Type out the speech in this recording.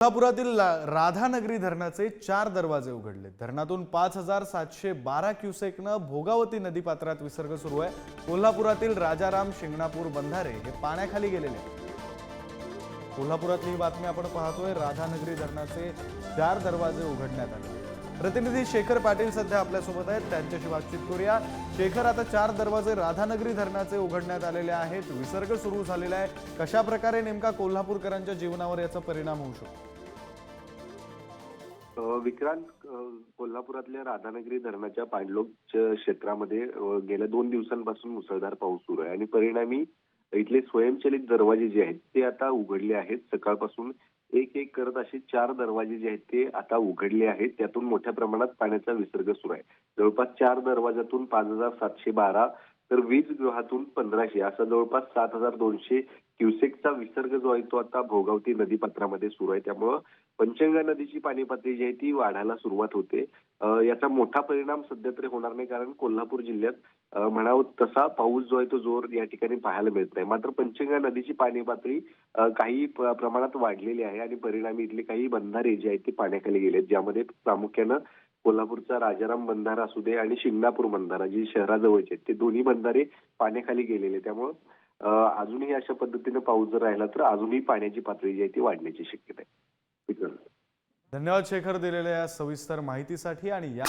कोल्हापुरातील राधानगरी धरणाचे चार दरवाजे उघडले. धरणातून पाच हजार सातशे बारा क्युसेकनं भोगावती नदीपात्रात विसर्ग सुरू आहे. कोल्हापुरातील राजाराम शिंगणापूर बंधारे हे पाण्याखाली गेलेले आहेत. कोल्हापुरातली ही बातमी आपण पाहतोय. राधानगरी धरणाचे चार दरवाजे उघडण्यात आले. प्रतिनिधी शेखर पाटील सध्या आपल्यासोबत आहेत. त्यांच्याशी बातचीत करूया. शेखर आता चार दरवाजे राधानगरी धरणाचे उघडण्यात आलेले आहेत. विसर्ग सुरू झालेला आहे. कशा प्रकारे नेमका कोल्हापूरकरांच्या जीवनावर याचा परिणाम होऊ शकतो? विक्रांत कोल्हापुरातल्या राधानगरी धरणाच्या पाणलोक क्षेत्रामध्ये गेल्या दोन दिवसांपासून मुसळधार पाऊस सुरू आहे आणि परिणामी इथले स्वयंचलित दरवाजे जे आहेत ते आता उघडले आहेत. सकाळपासून एक एक करत असे चार दरवाजे जे आहेत ते आता उघडले आहेत. त्यातून मोठ्या प्रमाणात पाण्याचा विसर्ग सुरू आहे. जवळपास चार दरवाजातून पाच हजार सातशे बारा तर वीज गृहातून पंधराशे असा जवळपास सात हजार दोनशे क्युसेकचा विसर्ग जो आहे तो आता भोगावती नदीपात्रामध्ये सुरू आहे. त्यामुळं पंचगंगा नदीची पाणी पातळी जी आहे ती वाढायला सुरुवात होते. याचा मोठा परिणाम सध्या तरी होणार नाही कारण कोल्हापूर जिल्ह्यात म्हणावं तसा पाऊस जो आहे तो जोर या ठिकाणी पाहायला मिळत नाही. मात्र पंचगंगा नदीची पाणी पातळी काही प्रमाणात वाढलेली आहे आणि परिणामी इथले काही बंधारे जे आहेत ते पाण्याखाली गेलेत ज्यामध्ये प्रामुख्यानं कोल्हापूरचा राजाराम बंधारा असू दे आणि शिंगणापूर बंधारा जी शहराजवळचे आहेत ते दोन्ही बंधारे पाण्याखाली गेलेले त्यामुळं अजूनही अशा पद्धतीनं पाऊस जर राहिला तर अजूनही पाण्याची पातळी जी आहे ती वाढण्याची शक्यता आहे. धन्यवाद शेखर दिलेल्या या सविस्तर माहितीसाठी आणि या